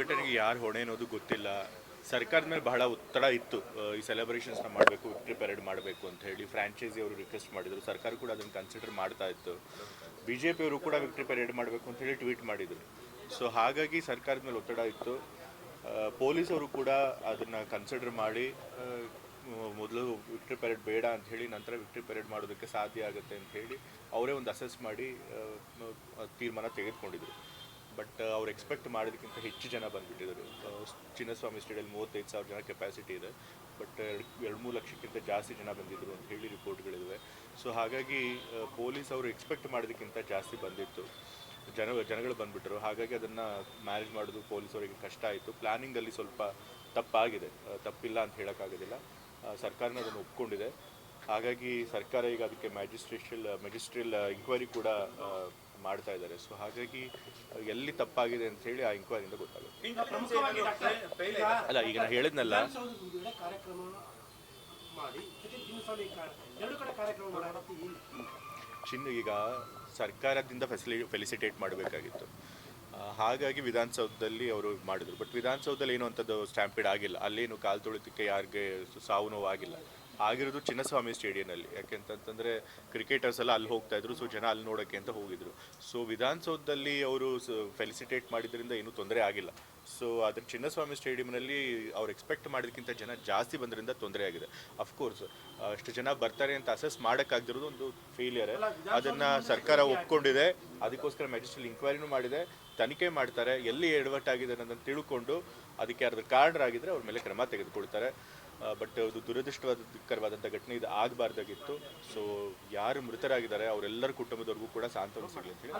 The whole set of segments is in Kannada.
ಘಟನೆಗೆ ಯಾರು ಹೊಣೆ ಅನ್ನೋದು ಗೊತ್ತಿಲ್ಲ. ಸರ್ಕಾರದ ಮೇಲೆ ಬಹಳ ಒತ್ತಡ ಇತ್ತು. ಈ ಸೆಲೆಬ್ರೇಷನ್ಸ್ನ ಮಾಡಬೇಕು ವಿಕ್ಟ್ರಿ ಪೆರೇಡ್ ಮಾಡಬೇಕು ಅಂತ ಹೇಳಿ ಫ್ರಾಂಚೈಸಿ ಅವರು ರಿಕ್ವೆಸ್ಟ್ ಮಾಡಿದರು. ಸರ್ಕಾರ ಕೂಡ ಅದನ್ನು ಕನ್ಸಿಡರ್ ಮಾಡ್ತಾ ಇತ್ತು. ಬಿ ಜೆ ಪಿಯವರು ಕೂಡ ವಿಕ್ಟ್ರಿ ಪೆರೇಡ್ ಮಾಡಬೇಕು ಅಂತ ಹೇಳಿ ಟ್ವೀಟ್ ಮಾಡಿದರು. ಸೊ ಹಾಗಾಗಿ ಸರ್ಕಾರದ ಮೇಲೆ ಒತ್ತಡ ಇತ್ತು. ಪೊಲೀಸವರು ಕೂಡ ಅದನ್ನು ಕನ್ಸಿಡರ್ ಮಾಡಿ ಮೊದಲು ವಿಕ್ಟ್ರಿ ಪೆರೇಡ್ ಬೇಡ ಅಂತ ಹೇಳಿ, ನಂತರ ವಿಕ್ಟ್ರಿ ಪೆರೇಡ್ ಮಾಡೋದಕ್ಕೆ ಸಾಧ್ಯ ಆಗುತ್ತೆ ಅಂತ ಹೇಳಿ ಅವರೇ ಒಂದು ಅಸೆಸ್ ಮಾಡಿ ತೀರ್ಮಾನ ತೆಗೆದುಕೊಂಡಿದ್ರು. ಬಟ್ ಅವ್ರು ಎಕ್ಸ್ಪೆಕ್ಟ್ ಮಾಡೋದಕ್ಕಿಂತ ಹೆಚ್ಚು ಜನ ಬಂದುಬಿಟ್ಟಿದ್ದಾರೆ ಚಿನ್ನಸ್ವಾಮಿ ಸ್ಟೇಡಿಯಲ್ಲಿ ಮೂವತ್ತೈದು ಸಾವಿರ ಜನ ಕೆಪಾಸಿಟಿ ಇದೆ. ಬಟ್ ಎರಡು ಎರಡು ಮೂರು ಲಕ್ಷಕ್ಕಿಂತ ಜಾಸ್ತಿ ಜನ ಬಂದಿದ್ದರು ಅಂತ ಹೇಳಿ ರಿಪೋರ್ಟ್ಗಳಿವೆ ಸೊ ಹಾಗಾಗಿ ಪೊಲೀಸ್ ಅವರು ಎಕ್ಸ್ಪೆಕ್ಟ್ ಮಾಡೋದಕ್ಕಿಂತ ಜಾಸ್ತಿ ಬಂದಿತ್ತು. ಜನ ಜನಗಳು ಬಂದುಬಿಟ್ರು. ಹಾಗಾಗಿ ಅದನ್ನು ಮ್ಯಾನೇಜ್ ಮಾಡೋದು ಪೊಲೀಸ್ ಅವರಿಗೆ ಕಷ್ಟ ಆಯಿತು. ಪ್ಲ್ಯಾನಿಂಗಲ್ಲಿ ಸ್ವಲ್ಪ ತಪ್ಪಾಗಿದೆ. ಆ, ತಪ್ಪಿಲ್ಲ ಅಂತ ಹೇಳೋಕ್ಕಾಗೋದಿಲ್ಲ. ಸರ್ಕಾರನ ಅದನ್ನು ಒಪ್ಕೊಂಡಿದೆ. ಹಾಗಾಗಿ ಸರ್ಕಾರ ಈಗ ಅದಕ್ಕೆ ಮ್ಯಾಜಿಸ್ಟ್ರೇಷಲ್ ಮೆಜಿಸ್ಟ್ರಿಯಲ್ ಇನ್ಕ್ವೈರಿ ಕೂಡ ಮಾಡ್ತಾ ಇದ್ದಾರೆ. ಸೊ ಹಾಗಾಗಿ ಎಲ್ಲಿ ತಪ್ಪಾಗಿದೆ ಅಂತ ಹೇಳಿ ಆ ಇಂಕ್ವೈರಿಯಿಂದ ಗೊತ್ತಾಗುತ್ತೆ. ಅಲ್ಲ ಈಗ ನಾನು ಹೇಳಿದ್ನಲ್ಲ. ಚಿನ್ನ ಈಗ ಸರ್ಕಾರದಿಂದ ಫೆಸಿಲಿ ಫೆಲಿಸಿಟೇಟ್ ಮಾಡಬೇಕಾಗಿತ್ತು. ಹಾಗಾಗಿ ವಿಧಾನಸೌಧದಲ್ಲಿ ಅವರು ಮಾಡಿದ್ರು. ಬಟ್ ವಿಧಾನಸೌಧದಲ್ಲಿ ಏನು ಅಂಥದ್ದು ಸ್ಟ್ಯಾಂಪಿಡ್ ಆಗಿಲ್ಲ. ಅಲ್ಲೇನು ಕಾಲು ತೊಳಿತಕ್ಕೆ ಯಾರಿಗೆ ಸಾವು ನೋವು ಆಗಿಲ್ಲ. ಆಗಿರೋದು ಚಿನ್ನಸ್ವಾಮಿ ಸ್ಟೇಡಿಯಂನಲ್ಲಿ. ಯಾಕೆಂತಂತಂದರೆ ಕ್ರಿಕೆಟರ್ಸ್ ಎಲ್ಲ ಅಲ್ಲಿ ಹೋಗ್ತಾ ಇದ್ರು ಸೊ ಜನ ಅಲ್ಲಿ ನೋಡೋಕ್ಕೆ ಅಂತ ಹೋಗಿದ್ರು. ಸೊ ವಿಧಾನಸೌಧದಲ್ಲಿ ಅವರು ಫೆಲಿಸಿಟೇಟ್ ಮಾಡಿದ್ರಿಂದ ಏನೂ ತೊಂದರೆ ಆಗಿಲ್ಲ. ಸೊ ಅದ್ರ ಚಿನ್ನಸ್ವಾಮಿ ಸ್ಟೇಡಿಯಂನಲ್ಲಿ ಅವ್ರು ಎಕ್ಸ್ಪೆಕ್ಟ್ ಮಾಡೋದಕ್ಕಿಂತ ಜನ ಜಾಸ್ತಿ ಬಂದ್ರಿಂದ ತೊಂದರೆ ಆಗಿದೆ. ಅಫ್ಕೋರ್ಸ್ ಅಷ್ಟು ಜನ ಬರ್ತಾರೆ ಅಂತ ಅಸೆಸ್ ಮಾಡೋಕ್ಕಾಗ್ದಿರೋದು ಒಂದು ಫೇಲಿಯರ್ ಅದನ್ನು ಸರ್ಕಾರ ಒಪ್ಕೊಂಡಿದೆ. ಅದಕ್ಕೋಸ್ಕರ ಮ್ಯಾಜಿಸ್ಟ್ರಲ್ ಇನ್ಕ್ವೈರಿನೂ ಮಾಡಿದೆ. ತನಿಖೆ ಮಾಡ್ತಾರೆ. ಎಲ್ಲಿ ಎಡವಟ್ಟಾಗಿದೆ ಅನ್ನೋದನ್ನು ತಿಳ್ಕೊಂಡು ಅದಕ್ಕೆ ಯಾರಾದ್ರೂ ಕಾರಣರಾಗಿದ್ದರೆ ಅವ್ರ ಮೇಲೆ ಕ್ರಮ ತೆಗೆದುಕೊಳ್ತಾರೆ. ಬಟ್ ಅದು ದುರದೃಷ್ಟಕರವಾದಂಥ ಘಟನೆ ಇದು ಆಗಬಾರ್ದಾಗಿತ್ತು. ಸೊ ಯಾರು ಮೃತರಾಗಿದ್ದಾರೆ ಅವರೆಲ್ಲರ ಕುಟುಂಬದವ್ರಿಗೂ ಕೂಡ ಸಾಂತ್ವನ ಸಿಗಲಿ ಅಂತ ಹೇಳಿ.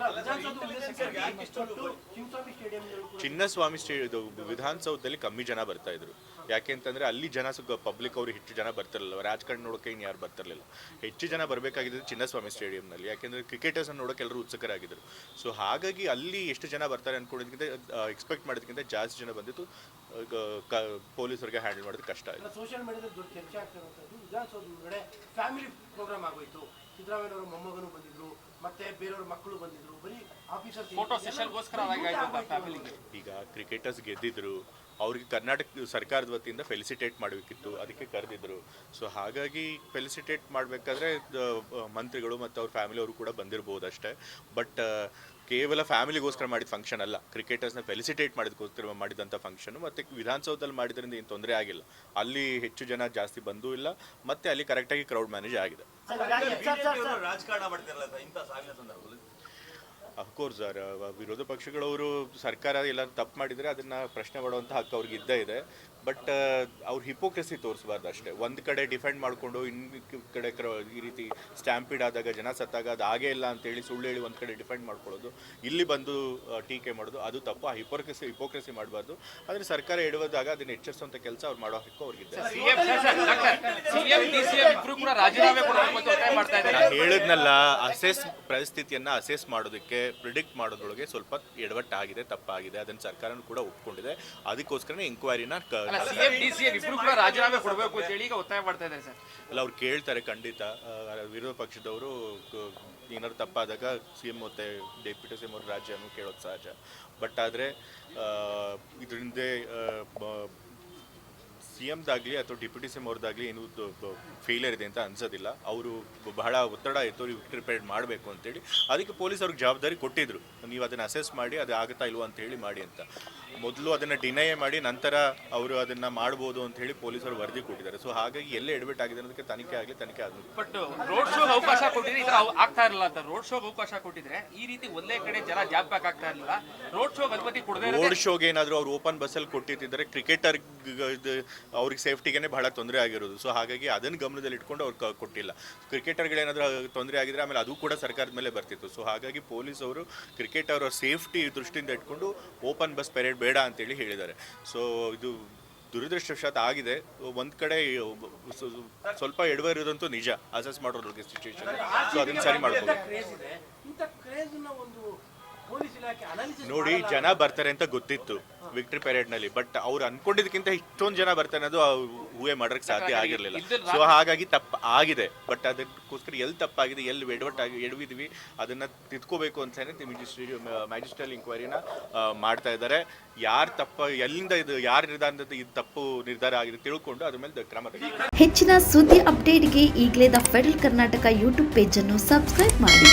ಚಿನ್ನಸ್ವಾಮಿ ಸ್ಟೇಡಿಯಂ ವಿಧಾನಸೌಧದಲ್ಲಿ ಕಮ್ಮಿ ಜನ ಬರ್ತಾ ಇದ್ರು. ಯಾಕೆ ಅಂತಂದ್ರೆ ಅಲ್ಲಿ ಜನ ಪಬ್ಲಿಕ್ ಅವರು ಹೆಚ್ಚು ಜನ ಬರ್ತಿರಲಿಲ್ಲ. ರಾಜಕಾರಣ ನೋಡೋಕೆ ಇನ್ನು ಯಾರು ಬರ್ತಿರಲಿಲ್ಲ. ಹೆಚ್ಚು ಜನ ಬರಬೇಕಾಗಿದ್ದು ಚಿನ್ನಸ್ವಾಮಿ ಸ್ಟೇಡಿಯಂನಲ್ಲಿ. ಯಾಕೆಂದ್ರೆ ಕ್ರಿಕೆಟರ್ಸ್ ನೋಡೋಕೆ ಎಲ್ಲರೂ ಉತ್ಸುಕರಾಗಿದ್ದರು ಸೊ ಹಾಗಾಗಿ ಅಲ್ಲಿ ಎಷ್ಟು ಜನ ಬರ್ತಾರೆ ಅನ್ಕೊಂಡಿದ್ದಕ್ಕಿಂತ ಎಕ್ಸ್ಪೆಕ್ಟ್ ಮಾಡೋದಕ್ಕಿಂತ ಜಾಸ್ತಿ ಜನ ಬಂದಿತ್ತು. ಈಗ ಕ ಪೊಲೀಸರಿಗೆ ಹ್ಯಾಂಡಲ್ ಮಾಡೋದು ಕಷ್ಟ ಆಯಿತು. ಸೋಷಿಯಲ್ ಮೀಡಿಯಾದಲ್ಲಿ ದೊಡ್ಡ ಚರ್ಚೆ ಆಗ್ತಿರುವಂಥದ್ದು ಫ್ಯಾಮಿಲಿ ಪ್ರೋಗ್ರಾಮ್ ಆಗೋಯ್ತು. ಸಿದ್ದರಾಮಯ್ಯನವರ ಮೊಮ್ಮಗನು ಬಂದಿದ್ರು. ಮತ್ತೆ ಬೇರೆಯವ್ರ ಮಕ್ಕಳು ಬಂದಿದ್ರು. ಬರೀ ಆಫೀಸರ್ಸ್ ಫೋಟೋ ಸೆಷನ್ಗೋಸ್ಕರ ಫ್ಯಾಮಿಲಿಗೆ ಈಗ ಕ್ರಿಕೆಟರ್ಸ್ ಗೆದ್ದಿದ್ರು. ಅವ್ರಿಗೆ ಕರ್ನಾಟಕ ಸರ್ಕಾರದ ವತಿಯಿಂದ ಫೆಲಿಸಿಟೇಟ್ ಮಾಡಬೇಕಿತ್ತು ಅದಕ್ಕೆ ಕರೆದಿದ್ರು. ಸೊ ಹಾಗಾಗಿ ಫೆಲಿಸಿಟೇಟ್ ಮಾಡಬೇಕಾದ್ರೆ ಮಂತ್ರಿಗಳು ಮತ್ತು ಅವ್ರ ಫ್ಯಾಮಿಲಿ ಅವರು ಕೂಡ ಬಂದಿರ್ಬೋದು ಅಷ್ಟೇ. ಬಟ್ ಕೇವಲ ಫ್ಯಾಮಿಲಿಗೋಸ್ಕರ ಮಾಡಿದ ಫಂಕ್ಷನ್ ಅಲ್ಲ. ಕ್ರಿಕೆಟರ್ಸ್ನ ಫೆಲಿಸಿಟೇಟ್ ಮಾಡಿದಕ್ಕೋಸ್ಕರ ಮಾಡಿದಂಥ ಫಂಕ್ಷನ್ ಮತ್ತು ವಿಧಾನಸೌಧದಲ್ಲಿ ಮಾಡಿದ್ರಿಂದ ಏನು ತೊಂದರೆ ಆಗಿಲ್ಲ. ಅಲ್ಲಿ ಹೆಚ್ಚು ಜನ ಜಾಸ್ತಿ ಬಂದೂ ಇಲ್ಲ. ಮತ್ತು ಅಲ್ಲಿ ಕರೆಕ್ಟಾಗಿ ಕ್ರೌಡ್ ಮ್ಯಾನೇಜ್ ಆಗಿದೆ. ಅಫ್ಕೋರ್ಸ್ ಸರ್ ವಿರೋಧ ಪಕ್ಷಗಳವರು ಸರ್ಕಾರ ಎಲ್ಲ ತಪ್ಪು ಮಾಡಿದರೆ ಅದನ್ನು ಪ್ರಶ್ನೆ ಮಾಡುವಂಥ ಹಕ್ಕು ಅವ್ರಿಗೆ ಇದ್ದೇ ಇದೆ. ಬಟ್ ಅವ್ರು ಹಿಪೋಕ್ರೆಸಿ ತೋರಿಸಬಾರ್ದು ಅಷ್ಟೇ. ಒಂದು ಕಡೆ ಡಿಫೆಂಡ್ ಮಾಡಿಕೊಂಡು ಇನ್ನು ಕಡೆ ಕ್ರ ಈ ರೀತಿ ಸ್ಟ್ಯಾಂಪಿಡ್ ಆದಾಗ ಜನ ಸತ್ತಾಗ ಅದು ಆಗೇ ಇಲ್ಲ ಅಂತೇಳಿ ಸುಳ್ಳು ಹೇಳಿ ಒಂದು ಕಡೆ ಡಿಫೆಂಡ್ ಮಾಡ್ಕೊಳ್ಳೋದು ಇಲ್ಲಿ ಬಂದು ಟೀಕೆ ಮಾಡೋದು ಅದು ತಪ್ಪು. ಆ ಹಿಪೋಕ್ರೆಸಿ ಹಿಪೋಕ್ರೆಸಿ ಮಾಡಬಾರ್ದು. ಆದರೆ ಸರ್ಕಾರ ಎಡುವುದಾಗ ಅದನ್ನು ಎಚ್ಚರಿಸುವಂಥ ಕೆಲಸ ಅವ್ರು ಮಾಡೋ ಹಕ್ಕು ಅವ್ರಿಗಿದೆ. ಹೇಳಿದ್ನಲ್ಲ ಅಸೆಸ್ ಪರಿಸ್ಥಿತಿಯನ್ನು ಅಸೆಸ್ ಮಾಡೋದಕ್ಕೆ ಪ್ರಿಡಿಕ್ಟ್ ಮಾಡೋದ್ರೊಳಗೆ ಸ್ವಲ್ಪ ಎಡವಟ್ಟಾಗಿದೆ ತಪ್ಪಾಗಿದೆ. ಅದನ್ನು ಸರ್ಕಾರನೂ ಕೂಡ ಒಪ್ಕೊಂಡಿದೆ. ಅದಕ್ಕೋಸ್ಕರನೇ ಎಂಕ್ವೈರಿನ ಸಿಎಂ ಡಿಸಿಎಂ ಇಬ್ರು ಕೂಡ ರಾಜೀನಾಮೆ ಕೊಡಬೇಕು ಅಂತ ಹೇಳಿ ಈಗ ಒತ್ತಾಯ ಮಾಡ್ತಾ ಇದ್ದಾರೆ ಸರ್. ಅಲ್ಲ ಅವ್ರು ಕೇಳ್ತಾರೆ ಖಂಡಿತ. ವಿರೋಧ ಪಕ್ಷದವರು ಏನಾದ್ರು ತಪ್ಪಾದಾಗ ಸಿ ಎಂ ಮತ್ತೆ ಡೆಪ್ಯೂಟಿ ಸಿ ಎಂ ಅವ್ರ ರಾಜ್ಯನು ಕೇಳೋದು ಸಹಜ. ಬಟ್ ಆದರೆ ಇದರಿಂದ ಸಿ ಎಮ್ದಾಗಲಿ ಅಥವಾ ಡೆಪ್ಯೂಟಿ ಸಿ ಎಂ ಅವ್ರದ್ದಾಗಲಿ ಏನು ಫೇಲಿಯರ್ ಇದೆ ಅಂತ ಅನ್ಸೋದಿಲ್ಲ. ಅವರು ಬಹಳ ಒತ್ತಡ ಇತ್ತು ಅವ್ರಿಗೆ ಪ್ರಿಪೇರ್ಡ್ ಮಾಡಬೇಕು ಅಂತೇಳಿ ಅದಕ್ಕೆ ಪೊಲೀಸ್ ಅವ್ರಿಗೆ ಜವಾಬ್ದಾರಿ ಕೊಟ್ಟಿದ್ರು. ನೀವು ಅದನ್ನು ಅಸೆಸ್ ಮಾಡಿ ಅದು ಆಗುತ್ತಾ ಇಲ್ವಾ ಅಂತ ಹೇಳಿ ಮಾಡಿ ಅಂತ. ಮೊದಲು ಅದನ್ನು ಡಿನೈ ಮಾಡಿ ನಂತರ ಅವರು ಅದನ್ನು ಮಾಡಬಹುದು ಅಂತ ಹೇಳಿ ಪೊಲೀಸರು ವರದಿ ಕೊಟ್ಟಿದ್ದಾರೆ. ಸೊ ಹಾಗಾಗಿ ಎಲ್ಲೇ ಎಡಬಿಟ್ ಆಗಿದೆ ಅನ್ನೋದಕ್ಕೆ ತನಿಖೆ ಆಗಲಿ ತನಿಖೆ ಆಗಲಿ ಬಟ್ ರೋಡ್ ಶೋ ಅವಕಾಶ ಕೊಟ್ಟಿದ್ರೆ ಆಗ್ತಾ ಇರಲ್ಲ ಅಂತ. ರೋಡ್ ಶೋಗೆ ಅವಕಾಶ ಕೊಟ್ಟಿದ್ರೆ ಈ ರೀತಿ ಒಂದೇ ಕಡೆ ಜನ ಜಾಬ್ ಬ್ಯಾಕ್ ಆಗ್ತಾ ಇರಲಿಲ್ಲ. ರೋಡ್ ಶೋ ಅನುಮತಿ ಕೊಡದೆ ರೋಡ್ ಶೋಗೆ ಏನಾದರೂ ಅವ್ರು ಓಪನ್ ಬಸ್ಸಲ್ಲಿ ಕೊಟ್ಟಿದ್ದರೆ ಕ್ರಿಕೆಟರ್ ಅವ್ರಿಗೆ ಸೇಫ್ಟಿಗೆ ಬಹಳ ತೊಂದರೆ ಆಗಿರೋದು. ಸೊ ಹಾಗಾಗಿ ಅದನ್ನು ಗಮನದಲ್ಲಿ ಇಟ್ಕೊಂಡು ಅವ್ರು ಕೊಟ್ಟಿಲ್ಲ. ಕ್ರಿಕೆಟರ್ಗಳೇನಾದರೂ ತೊಂದರೆ ಆಗಿದ್ರೆ ಆಮೇಲೆ ಅದು ಕೂಡ ಸರ್ಕಾರದ ಮೇಲೆ ಬರ್ತಿತ್ತು. ಸೊ ಹಾಗಾಗಿ ಪೊಲೀಸ್ ಅವರು ಕ್ರಿಕೆಟ್ ಅವರ ಸೇಫ್ಟಿ ದೃಷ್ಟಿಯಿಂದ ಇಟ್ಕೊಂಡು ಓಪನ್ ಬಸ್ ಪೆರೇಡ್ ಬೇಡ ಅಂತೇಳಿ ಹೇಳಿದ್ದಾರೆ. ಸೊ ಇದು ದುರದೃಷ್ಟವಶಾತ್ ಆಗಿದೆ. ಒಂದು ಕಡೆ ಸ್ವಲ್ಪ ಎಡವ ಇರೋದಂತೂ ನಿಜ. ಅಸೆಸ್ ಮಾಡೋದ್ರಿಗೆ ಸಿಚುವೇಶನ್ ಸೊ ಅದನ್ನ ಸರಿ ಮಾಡ್ಬೋದು. ನೋಡಿ ಜನ ಬರ್ತಾರೆ ಅಂತ ಗೊತ್ತಿತ್ತು ವಿಕ್ಟ್ರಿ ಪೆರೇಡ್ನಲ್ಲಿ ಬಟ್ ಅವ್ರು ಅನ್ಕೊಂಡಿದ್ದಕ್ಕಿಂತ ಇಷ್ಟೊಂದು ಜನ ಬರ್ತಾರೆ ಅನ್ನೋದು ಹೂವೆ ಮಾಡೋಕ್ಕೆ ಸಾಧ್ಯ ಆಗಿರಲಿಲ್ಲ. ಸೊ ಹಾಗಾಗಿ ತಪ್ಪು ಆಗಿದೆ ಬಟ್ ಅದಕ್ಕೋಸ್ಕರ ಎಲ್ಲಿ ತಪ್ಪಾಗಿದೆ ಎಲ್ಲಿ ಎಡವಟ್ಟಾಗಿ ಎಡವಿದ್ವಿ ಅದನ್ನ ತಿದ್ಕೋಬೇಕು ಅಂತಾನೆ ಮ್ಯಾಜಿಸ್ಟ್ರಲ್ ಇನ್ಕ್ವೈರಿನ ಮಾಡ್ತಾ ಇದ್ದಾರೆ. ಯಾರು ತಪ್ಪ ಎಲ್ಲಿಂದ ಇದು ಯಾರ ನಿರ್ಧಾರದಿಂದ ಇದು ತಪ್ಪು ನಿರ್ಧಾರ ಆಗಿದೆ ತಿಳ್ಕೊಂಡು ಅದ್ರ ಮೇಲೆ ಕ್ರಮ. ಹೆಚ್ಚಿನ ಸುದ್ದಿ ಅಪ್ಡೇಟ್ಗೆ ಈಗಲೇ ದ ಫೆಡರಲ್ ಕರ್ನಾಟಕ ಯೂಟ್ಯೂಬ್ ಪೇಜನ್ನು ಸಬ್ಸ್ಕ್ರೈಬ್ ಮಾಡಿ.